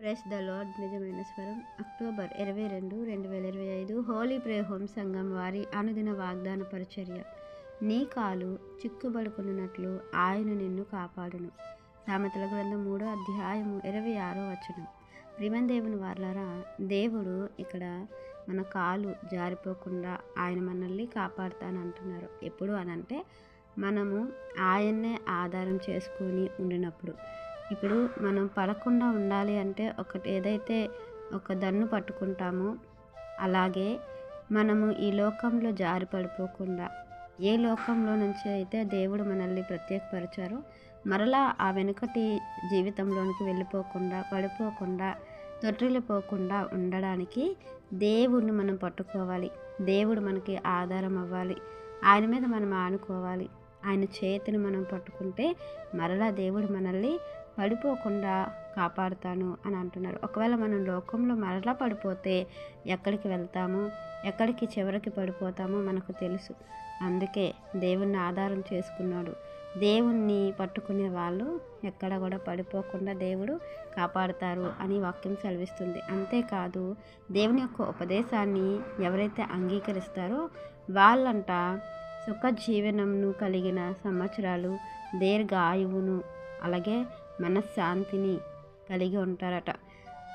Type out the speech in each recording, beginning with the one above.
Press the lord నిజమైన స్వరం. October ఇరవై రెండు రెండు వేల ఇరవై ఐదు హోలీ ప్రే హోమ్ సంఘం వారి అనుదిన వాగ్దాన పరిచర్య. నీ కాలు చిక్కుబడుకున్నట్లు ఆయన నిన్ను కాపాడును. సామెతల గ్రంథం మూడో అధ్యాయము ఇరవై ఆరో వచనం. ప్రిమన్ దేవుని వార్లారా దేవుడు ఇక్కడ మన కాలు జారిపోకుండా ఆయన మనల్ని కాపాడుతానంటున్నారు. ఎప్పుడు అనంటే మనము ఆయన్నే ఆధారం చేసుకొని ఉండినప్పుడు. ఇప్పుడు మనం పడకుండా ఉండాలి అంటే ఒకటి ఏదైతే ఒక దన్ను పట్టుకుంటామో అలాగే మనము ఈ లోకంలో జారి పడిపోకుండా ఏ లోకంలో నుంచి అయితే దేవుడు మనల్ని ప్రత్యేకపరిచారో మరలా ఆ వెనుకటి జీవితంలోనికి వెళ్ళిపోకుండా పడిపోకుండా తొట్టిల్లిపోకుండా ఉండడానికి దేవుడిని మనం పట్టుకోవాలి. దేవుడు మనకి ఆధారం అవ్వాలి. ఆయన మీద మనం ఆనుకోవాలి. ఆయన చేతిని మనం పట్టుకుంటే మరలా దేవుడు మనల్ని పడిపోకుండా కాపాడుతాను అని అంటున్నారు. ఒకవేళ మనం లోకంలో మరలా పడిపోతే ఎక్కడికి వెళ్తాము? ఎక్కడికి చివరికి పడిపోతామో మనకు తెలుసు. అందుకే దేవుణ్ణి ఆధారం చేసుకున్నాడు. దేవుణ్ణి పట్టుకునే వాళ్ళు ఎక్కడ కూడా పడిపోకుండా దేవుడు కాపాడుతారు అని వాక్యం సెలవిస్తుంది. అంతేకాదు దేవుని యొక్క ఉపదేశాన్ని ఎవరైతే అంగీకరిస్తారో వాళ్ళంట సుఖ జీవనంను కలిగిన సంవత్సరాలు దీర్ఘ ఆయువును అలాగే మనశ్శాంతిని కలిగి ఉంటారట.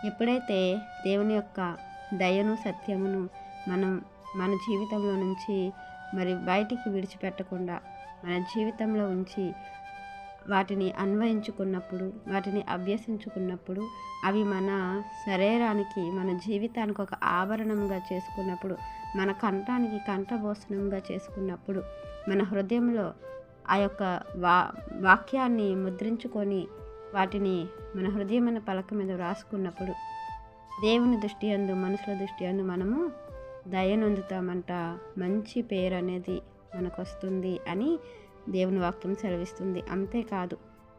ఎప్పుడైతే దేవుని యొక్క దయను సత్యమును మనం మన జీవితంలో నుంచి మరి బయటికి విడిచిపెట్టకుండా మన జీవితంలో ఉంచి వాటిని అన్వయించుకున్నప్పుడు వాటిని అభ్యసించుకున్నప్పుడు అవి మన శరీరానికి మన జీవితానికి ఒక ఆభరణంగా చేసుకున్నప్పుడు మన కంఠానికి కంఠభోసనంగా చేసుకున్నప్పుడు మన హృదయంలో ఆ యొక్క వా వాక్యాన్ని ముద్రించుకొని వాటిని మన హృదయమైన పలక మీద వ్రాసుకున్నప్పుడు దేవుని దృష్టి అందు మనుషుల దృష్టి అందు మనము దయనొందుతామంట మంచి పేరు అనేది మనకు వస్తుంది అని దేవుని వాక్యం సెలవిస్తుంది. అంతేకాదు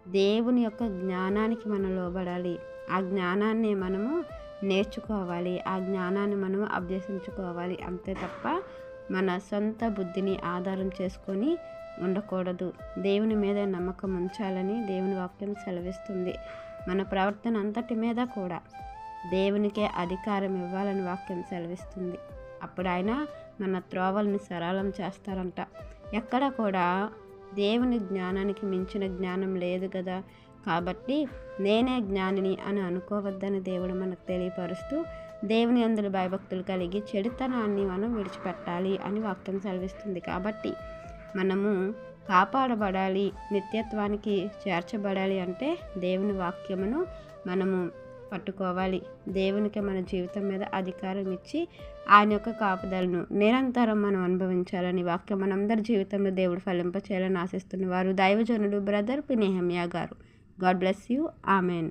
దేవుని యొక్క జ్ఞానానికి మనం లోబడాలి. ఆ జ్ఞానాన్ని మనము నేర్చుకోవాలి. ఆ జ్ఞానాన్ని మనము అభ్యసించుకోవాలి. అంతే తప్ప మన సొంత బుద్ధిని ఆధారం చేసుకొని ఉండకూడదు. దేవుని మీద నమ్మకం ఉంచాలని దేవుని వాక్యం సెలవిస్తుంది. మన ప్రవర్తన అంతటి మీద కూడా దేవునికే అధికారం ఇవ్వాలని వాక్యం సెలవిస్తుంది. అప్పుడు ఆయన మన త్రోవల్ని సరళం చేస్తారంట. ఎక్కడ కూడా దేవుని జ్ఞానానికి మించిన జ్ఞానం లేదు కదా కాబట్టి నేనే జ్ఞానిని అని అనుకోవద్దని దేవుడు మనకు తెలియపరుస్తూ దేవుని అందులో భయభక్తులు కలిగి చెడుతనాన్ని మనం విడిచిపెట్టాలి అని వాక్యం సెలవిస్తుంది కాబట్టి మనము కాపాడబడాలి నిత్యత్వానికి చేర్చబడాలి అంటే దేవుని వాక్యమును మనము పట్టుకోవాలి. దేవునికి మన జీవితం మీద అధికారం ఇచ్చి ఆయన యొక్క కాపుదలను నిరంతరం మనం అనుభవించాలని వాక్యం మనందరి జీవితంలో దేవుడు ఫలింప చేయాలని ఆశిస్తున్న వారు దైవజనుడు బ్రదర్ పినేహమ్యా గారు. God bless you. Amen.